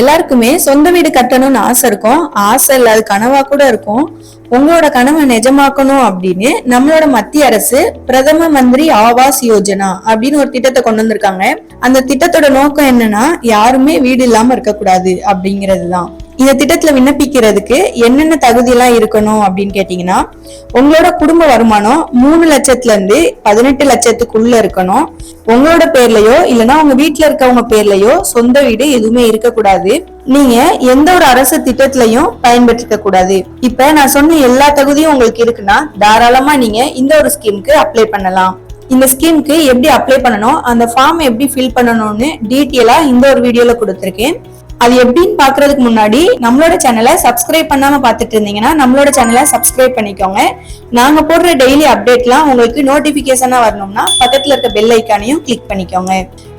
எல்லாருக்குமே சொந்த வீடு கட்டணும்னு ஆசை இருக்கும். ஆசை இல்லாத கனவா கூட இருக்கும். உங்களோட கனவை நிஜமாக்கணும் அப்படின்னு நம்மளோட மத்திய அரசு பிரதம மந்திரி ஆவாஸ் யோஜனா அப்படின்னு ஒரு திட்டத்தை கொண்டு வந்திருக்காங்க. அந்த திட்டத்தோட நோக்கம் என்னன்னா யாருமே வீடு இல்லாம இருக்கக்கூடாது அப்படிங்கிறது தான் இந்த திட்டத்துல விண்ணப்பிக்கிறதுக்கு என்னென்ன தகுதி எல்லாம் இருக்கணும் அப்படின்னு கேட்டீங்கன்னா உங்களோட குடும்ப வருமானம் மூணு லட்சத்துல இருந்து பதினெட்டு லட்சத்துக்குள்ள இருக்கணும். உங்களோட பேர்லயோ இல்லைன்னா உங்க வீட்டுல இருக்கவங்க பேர்லயோ சொந்த வீடு எதுவுமே இருக்கக்கூடாது. நீங்க எந்த ஒரு அரசு திட்டத்திலையும் பயன்பெற்றிருக்க கூடாது. இப்ப நான் சொன்ன எல்லா தகுதியும் உங்களுக்கு இருக்குன்னா தாராளமா நீங்க இந்த ஒரு ஸ்கீமுக்கு அப்ளை பண்ணலாம். இந்த ஸ்கீமுக்கு எப்படி அப்ளை பண்ணணும் அந்த ஃபார்ம் எப்படி ஃபில் பண்ணணும்னு டீட்டெயிலா இந்த ஒரு வீடியோல கொடுத்துருக்கேன். அது எப்படின்னு பாக்குறதுக்கு முன்னாடி நம்மளோட சேனலை சப்ஸ்கிரைப் பண்ணாம பாத்துட்டு இருந்தீங்கன்னா நம்மளோட சேனலை சப்ஸ்கிரைப் பண்ணிக்கோங்க. நாங்க போடுற டெய்லி அப்டேட்லாம் உங்களுக்கு நோட்டிபிகேஷனா வரணும்னா பக்கத்துல இருக்க பெல் ஐக்கானையும் கிளிக் பண்ணிக்கோங்க.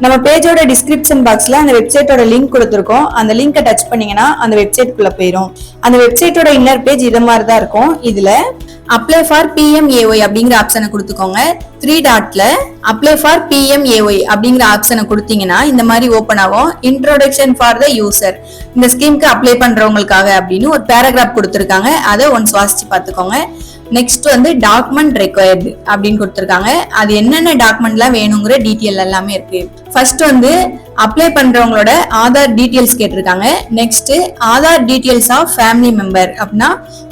நம்ம பேஜோட டிஸ்கிரிப்ஷன் பாக்ஸ்ல அந்த வெப்சைட்டோட லிங்க் கொடுத்துருக்கோம். அந்த லிங்கை டச் பண்ணீங்கன்னா அந்த வெப்சைட் குள்ள போயிடும் அந்த வெப்சைட்டோட இன்னர் பேஜ் இதை மாதிரி தான் இருக்கும். இதுல அப்ளை ஃபார் பிஎம்ஏஒய் அப்படிங்கிற ஆப்ஷனை கொடுத்துக்கோங்க. த்ரீ டாட்ல அப்ளை ஃபார் பிஎம்ஏஒய் அப்படிங்கிற ஆப்ஷனை கொடுத்தீங்கன்னா இந்த மாதிரி ஓப்பன் ஆகும். இன்ட்ரோடக்ஷன் ஃபார் த யூசர் இந்த ஸ்கீமுக்கு அப்ளை பண்றவங்களுக்காக அப்படின்னு ஒரு பேராகிராஃப் கொடுத்துருக்காங்க. அதை ஒன்ஸ் வாசிச்சு பார்த்துக்கோங்க. நெக்ஸ்ட் வந்து டாக்குமெண்ட் ரெக்வயர்டு அப்படின்னு கொடுத்துருக்காங்க. அது என்னென்ன டாக்குமெண்ட்லாம் வேணுங்கிற டீட்டெயில் எல்லாமே இருக்கு. ஃபர்ஸ்ட் வந்து அப்ளை பண்றவங்களோட ஆதார் டீட்டெயில்ஸ் கேட்டிருக்காங்க. Next Aadhaar details of family member அப்படின்னா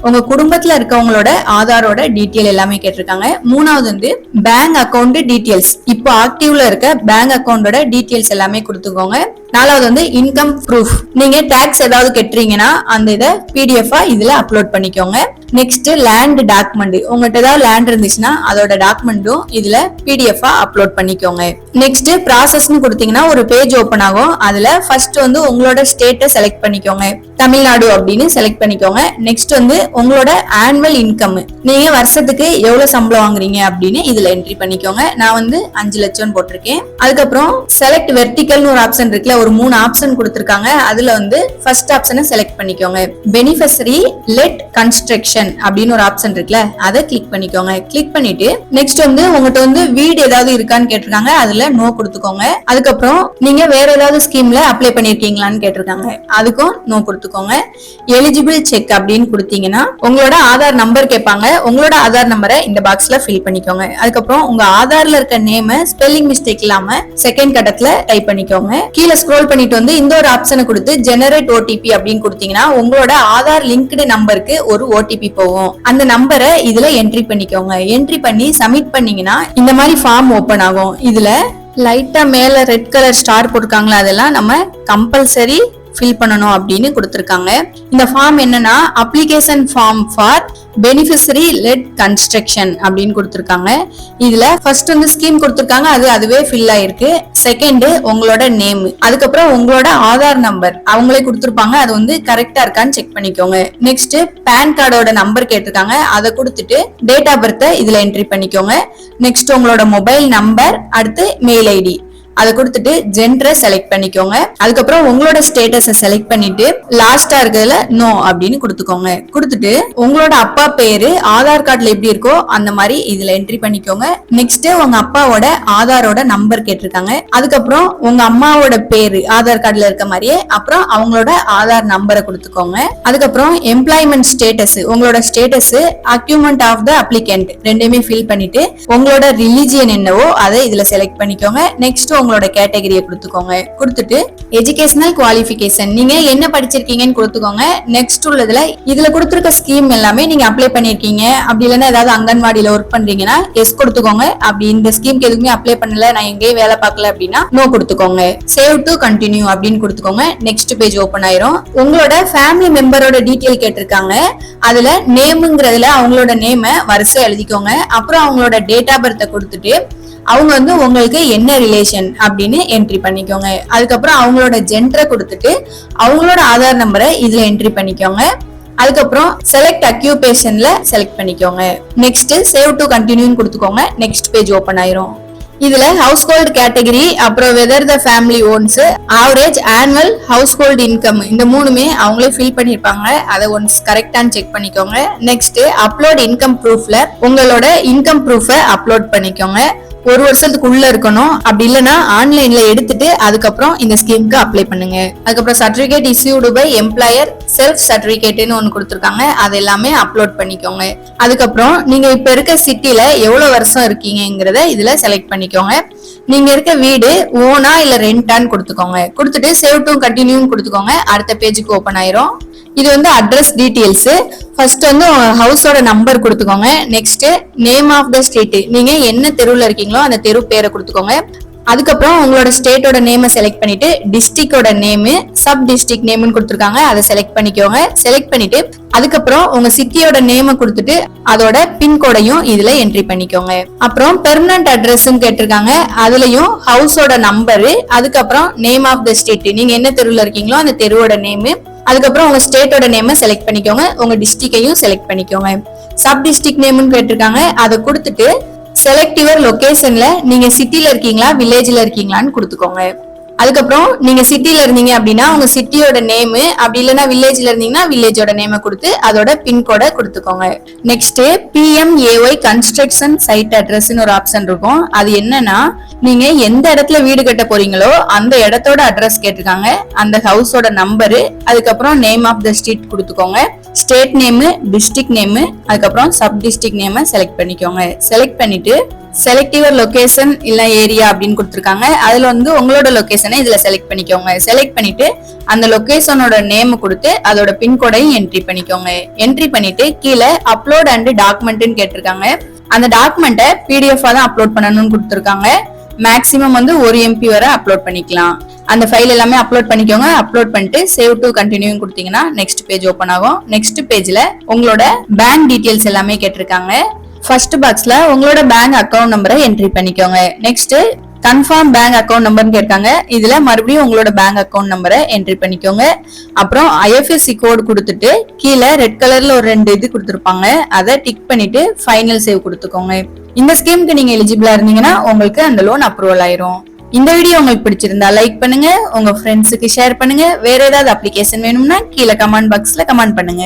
உங்க குடும்பத்துல இருக்கவங்களோட ஆதாரோட டீட்டெயில் எல்லாமே கேட்டிருக்காங்க. மூணாவது வந்து பேங்க் அக்கௌண்ட் டீட்டெயில்ஸ் இப்போ ஆக்டிவ்ல இருக்க பேங்க் அக்கௌண்டோட டீட்டெயில்ஸ் எல்லாமே கொடுத்துக்கோங்க. நாலாவது வந்து இன்கம் ப்ரூஃப் நீங்க டாக்ஸ் ஏதாவது கட்டுறீங்கன்னா அந்த இதை பிடிஎஃப் இதுல அப்லோட் பண்ணிக்கோங்க. நெக்ஸ்ட் லேண்ட் டாக்குமெண்ட் உங்கள்கிட்ட ஏதாவது லேண்ட் இருந்துச்சுன்னா அதோட டாக்குமெண்ட்டும் இதுல பிடிஎஃப் அப்லோட் பண்ணிக்கோங்க. நெக்ஸ்ட் ப்ராசஸ்னு கொடுத்தீங்கன்னா ஒரு பேஜ் ஓபன் ஆகும். அதுல ஃபர்ஸ்ட் வந்து உங்களோட ஸ்டேட்டை செலக்ட் பண்ணிக்கோங்க. தமிழ்நாடு அப்படின்னு செலக்ட் பண்ணிக்கோங்க. நெக்ஸ்ட் வந்து உங்களோட ஆனுவல் இன்கம் நீங்க வருஷத்துக்கு எவ்வளவு சம்பளம் வாங்குறீங்க அப்படின்னு இதுல என்ட்ரி பண்ணிக்கோங்க. நான் வந்து அஞ்சு லட்சம் போட்டிருக்கேன். அதுக்கப்புறம் செலக்ட் வெர்டிக்கல்னு ஒரு ஆப்ஷன் இருக்குல்ல ஒரு மூணு ஆப்ஷன் கொடுத்துருக்காங்க. அதுல வந்து ஃபர்ஸ்ட் ஆப்ஷனை செலக்ட் பண்ணிக்கோங்க. பெனிஃபிஷரி லெட் கன்ஸ்ட்ரக்ஷன் அப்படின்னு ஒரு ஆப்ஷன் இருக்குல்ல அதை கிளிக் பண்ணிக்கோங்க. கிளிக் பண்ணிட்டு நெக்ஸ்ட் வந்து உங்ககிட்ட வந்து வீடு ஏதாவது இருக்கான்னு கேட்டிருக்காங்க. அதுல நோ கொடுத்துக்கோங்க. அதுக்கப்புறம் நீங்க வேற ஏதாவது ஸ்கீம்ல அப்ளை பண்ணிருக்கீங்களான்னு கேட்டிருக்காங்க. அதுக்கும் நோ கொடுத்துக்கோங்க. எலிஜிபிள் செக் அப்படின்னு கொடுத்தீங்கன்னா உங்களோட ஆதார் நம்பர் கேட்பாங்க. உங்களோட ஆதார் நம்பரை இந்த பாக்ஸ்ல ஃபில் பண்ணிக்கோங்க. அதுக்கப்புறம் உங்க ஆதார்ல இருக்க நேம ஸ்பெல்லிங் மிஸ்டேக் இல்லாம செகண்ட் கட்டத்துல டைப் பண்ணிக்கோங்க. கீழே ஸ்க்ரோல் பண்ணிட்டு வந்து இந்த ஒரு ஆப்ஷனை கொடுத்து ஜெனரேட் ஓடிபி அப்படின்னு கொடுத்தீங்கன்னா உங்களோட ஆதார் லிங்க்டு நம்பருக்கு ஒரு ஓடிபி போகும். அந்த நம்பரை இதுல என்ட்ரி பண்ணிக்கோங்க. என்ட்ரி பண்ணி சப்மிட் பண்ணீங்கன்னா இந்த மாதிரி ஃபார்ம் ஓபன் ஆகும். இதுல லைட்டா மேல ரெட் கலர் ஸ்டார் போட்டிருக்காங்களா அதெல்லாம் நம்ம கம்பல்சரி ஃபில் பண்ணணும் அப்படின்னு கொடுத்துருக்காங்க. இந்த ஃபார்ம் என்னன்னா application form for beneficiary led construction அப்படின்னு கொடுத்துருக்காங்க. இதுல ஃபர்ஸ்ட் வந்து ஸ்கீம் கொடுத்துருக்காங்க அது அதுவே ஃபில் ஆயிருக்கு. செகண்ட் உங்களோட நேம் அதுக்கப்புறம் உங்களோட ஆதார் நம்பர் அவங்களே கொடுத்துருப்பாங்க அது வந்து கரெக்டா இருக்கான்னு செக் பண்ணிக்கோங்க. நெக்ஸ்ட் பேன் கார்டோட நம்பர் கேட்டிருக்காங்க அதை கொடுத்துட்டு டேட் ஆஃப் பர்த்தை இதுல என்ட்ரி பண்ணிக்கோங்க. நெக்ஸ்ட் உங்களோட மொபைல் நம்பர் அடுத்து மெயில் ஐடி அதை கொடுத்துட்டு ஜென்டரை செலக்ட் பண்ணிக்கோங்க. அதுக்கப்புறம் உங்களோட ஸ்டேட்டஸை செலக்ட் பண்ணிட்டு லாஸ்டா இருக்கிறதுல நோ அப்படின்னு கொடுத்துக்கோங்க. கொடுத்துட்டு உங்களோட அப்பா பேரு ஆதார் கார்டுல எப்படி இருக்கோ அந்த மாதிரி இதுல என்ட்ரி பண்ணிக்கோங்க. நெக்ஸ்ட் உங்க அப்பாவோட ஆதாரோட நம்பர் கேட்டிருக்காங்க. அதுக்கப்புறம் உங்க அம்மாவோட பேரு ஆதார் கார்டுல இருக்க மாதிரியே அப்புறம் அவங்களோட ஆதார் நம்பரை கொடுத்துக்கோங்க. அதுக்கப்புறம் எம்ப்ளாய்மெண்ட் ஸ்டேட்டஸ் உங்களோட status document of the applicant ரெண்டையுமே ஃபில் பண்ணிட்டு உங்களோட ரிலிஜியன் என்னவோ அதை இதுல செலக்ட் பண்ணிக்கோங்க. நெக்ஸ்ட் உங்களோட கேட்டகரியை கொடுத்துக்கோங்க. கொடுத்துட்டு எஜுகேஷனல் குவாலிஃபிகேஷன் நீங்க என்ன படிச்சிருக்கீங்கன்னு கொடுத்துக்கோங்க. நெக்ஸ்ட் உள்ளதுல இதுல கொடுத்துருக்க ஸ்கீம் எல்லாமே நீங்க அப்ளை பண்ணிருக்கீங்க. அப்படி இல்லைன்னா ஏதாவது அங்கன்வாடியில ஒர்க் பண்றீங்கன்னா எஸ் கொடுத்துக்கோங்க. அப்படி இந்த ஸ்கீம்க்கு எதுவுமே அப்ளை பண்ணல. நான் எங்கேயும் வேலை பார்க்கல அப்படின்னா நோ கொடுத்துக்கோங்க. சேவ் டு கண்டினியூ அப்படின்னு கொடுத்துக்கோங்க. நெக்ஸ்ட் பேஜ் ஓபன் ஆயிரும். உங்களோட ஃபேமிலி மெம்பரோட டீட்டெயில் கேட்டிருக்காங்க. அதுல நேமுங்கிறதுல அவங்களோட நேம வரிசை எழுதிக்கோங்க. அப்புறம் அவங்களோட டேட் ஆஃப் பர்த்தை கொடுத்துட்டு அவங்க வந்து உங்களுக்கு என்ன ரிலேஷன் அப்படின்னு என்ட்ரி பண்ணிக்கோங்க. அதுக்கப்புறம் அவங்களோட ஜென்டரை கொடுத்துட்டு அவங்களோட ஆதார் நம்பரை இதுல என்ட்ரி பண்ணிக்கோங்க. அதுக்கப்புறம் செலக்ட் அக்யூபேஷன்ல செலக்ட் பண்ணிக்கோங்க. நெக்ஸ்ட் சேவ் டு கண்டினியூன்னு கொடுத்துக்கோங்க. நெக்ஸ்ட் பேஜ் ஓபன் ஆயிரும். இதுல ஹவுஸ் ஹோல்டு கேட்டகரி அப்புறம் whether the family owns average annual household income இந்த மூணுமே அவங்களே ஃபில் பண்ணிருப்பாங்க. அதை ஒன்ஸ் கரெக்டான்னு செக் பண்ணிக்கோங்க. நெக்ஸ்ட் அப்லோட் இன்கம் ப்ரூஃப்ல உங்களோட இன்கம் ப்ரூஃபை அப்லோட் பண்ணிக்கோங்க. ஒரு வருஷத்துக்கு உள்ள இருக்கணும். அப்படி இல்லைன்னா ஆன்லைன்ல எடுத்துட்டு அதுக்கப்புறம் இந்த ஸ்கீமுக்கு அப்ளை பண்ணுங்க. அதுக்கப்புறம் certificate issued by employer self சர்டிபிகேட்னு ஒன்று கொடுத்துருக்காங்க. அது எல்லாமே அப்லோட் பண்ணிக்கோங்க. அதுக்கப்புறம் நீங்கள் இப்போ இருக்க சிட்டியில் எவ்வளோ வருஷம் இருக்கீங்கங்கிறத இதில் செலக்ட் பண்ணிக்கோங்க. நீங்க இருக்க வீடு ஓனா இல்ல ரெண்டான்னு கொடுத்துக்கோங்க. கொடுத்துட்டு சேவ் டு கண்டினியூன்னு கொடுத்துக்கோங்க. அடுத்த பேஜுக்கு ஓப்பன் ஆயிரும். இது வந்து அட்ரஸ் டீட்டெயில்ஸு ஃபர்ஸ்ட் வந்து ஹவுஸோட நம்பர் கொடுத்துக்கோங்க. Next name of the street நீங்க என்ன தெருவில் இருக்கீங்களோ அந்த தெரு பேரை கொடுத்துக்கோங்க. அதுக்கப்புறம் உங்களோட ஸ்டேட்டோட நேமை செலக்ட் பண்ணிட்டு டிஸ்ட்ரிக்டோட நேமு சப் டிஸ்ட்ரிக்ட் நேம்னு கொடுத்துருக்காங்க. அதை செலக்ட் பண்ணிக்கோங்க. செலக்ட் பண்ணிட்டு அதுக்கப்புறம் உங்க சிட்டியோட நேமை கொடுத்துட்டு அதோட பின்கோடையும் இதுல என்ட்ரி பண்ணிக்கோங்க. அப்புறம் பெர்மனன்ட் அட்ரஸ் கேட்டிருக்காங்க. அதுலயும் ஹவுஸோட நம்பரு அதுக்கப்புறம் நேம் ஆஃப் த ஸ்ட்ரீட் நீங்க என்ன தெருவில் இருக்கீங்களோ அந்த தெருவோட நேமு அதுக்கப்புறம் உங்க ஸ்டேட்டோட நேமை செலக்ட் பண்ணிக்கோங்க. உங்க டிஸ்ட்ரிக்டையும் செலக்ட் பண்ணிக்கோங்க. சப் டிஸ்ட்ரிக்ட் நேம்னு கேட்டிருக்காங்க. அதை கொடுத்துட்டு செலக்ட் யுவர் லொகேஷன்ல நீங்க சிட்டில இருக்கீங்களா வில்லேஜ்ல இருக்கீங்களான்னு கொடுத்துக்கோங்க. அதுக்கப்புறம் நீங்க சிட்டில இருந்தீங்க அப்படின்னா உங்க சிட்டியோட நேமு அப்படி இல்லைன்னா வில்லேஜ்ல இருந்தீங்கன்னா வில்லேஜோட நேமை கொடுத்து அதோட பின்கோட கொடுத்துக்கோங்க. நெக்ஸ்ட் பிஎம்ஏஒய் கன்ஸ்ட்ரக்ஷன் சைட் அட்ரஸ்னு ஒரு ஆப்ஷன் இருக்கும். அது என்னன்னா நீங்க எந்த இடத்துல வீடு கட்ட போறீங்களோ அந்த இடத்தோட அட்ரஸ் கேட்டிருக்காங்க. அந்த ஹவுஸோட நம்பரு அதுக்கப்புறம் நேம் ஆஃப் த ஸ்ட்ரீட் கொடுத்துக்கோங்க. ஸ்டேட் நேமு டிஸ்ட்ரிக்ட் நேமு அதுக்கப்புறம் சப் டிஸ்ட்ரிக்ட் நேமை செலக்ட் பண்ணிக்கோங்க. செலக்ட் பண்ணிட்டு செலக்டிவர் லொக்கேஷன் இல்லை ஏரியா அப்படின்னு கொடுத்துருக்காங்க. அதில் வந்து உங்களோட லொக்கேஷனை இதில் செலக்ட் பண்ணிக்கோங்க. செலக்ட் பண்ணிட்டு அந்த லொக்கேஷனோட நேம் கொடுத்து அதோட பின்கோடையும் என்ட்ரி பண்ணிக்கோங்க. என்ட்ரி பண்ணிட்டு கீழே அப்லோட் அண்ட் டாக்குமெண்ட்னு கேட்டிருக்காங்க. அந்த டாக்குமெண்ட்டை பிடிஎஃபாக தான் அப்லோட் பண்ணணும்னு கொடுத்துருக்காங்க. மேக்ஸிமம் வந்து ஒரு எம்பி வரை அப்லோட் பண்ணிக்கலாம். அந்த ஃபைல் எல்லாமே அப்லோட் பண்ணிக்கோங்க. அப்லோட் பண்ணிட்டு சேவ் டு கண்டினியூ கொடுத்தீங்கன்னா நெக்ஸ்ட் பேஜ் ஓப்பன் ஆகும். நெக்ஸ்ட் பேஜ்ல உங்களோட பேங்க் டீடைல்ஸ் எல்லாமே கேட்டிருக்காங்க. ஃபர்ஸ்ட் பாக்ஸ்ல உங்களோட பேங்க் அக்கவுண்ட் நம்பரை என்ட்ரி பண்ணிக்கோங்க. நெக்ஸ்ட் கன்ஃபார்ம் பேங்க் அக்கௌண்ட் நம்பர்னு கேட்காங்க இதுல மறுபடியும் உங்களோட பேங்க் அக்கௌண்ட் நம்பரை என்ட்ரி பண்ணிக்கோங்க. அப்புறம் ஐஎஃப்எஸ்சி கோடு கொடுத்துட்டு கீழே ரெட் கலர்ல ஒரு ரெண்டு இது கொடுத்துருப்பாங்க. அதை டிக் பண்ணிட்டு ஃபைனல் சேவ் கொடுத்துக்கோங்க. இந்த ஸ்கீமுக்கு நீங்க எலிஜிபிளா இருந்தீங்கன்னா உங்களுக்கு அந்த லோன் அப்ரூவல் ஆயிரும். இந்த வீடியோ உங்களுக்கு பிடிச்சிருந்தா லைக் பண்ணுங்க உங்க ஃப்ரெண்ட்ஸுக்கு ஷேர் பண்ணுங்க. வேற ஏதாவது அப்ளிகேஷன் வேணும்னா கீழே கமெண்ட் பாக்ஸ்ல கமெண்ட் பண்ணுங்க.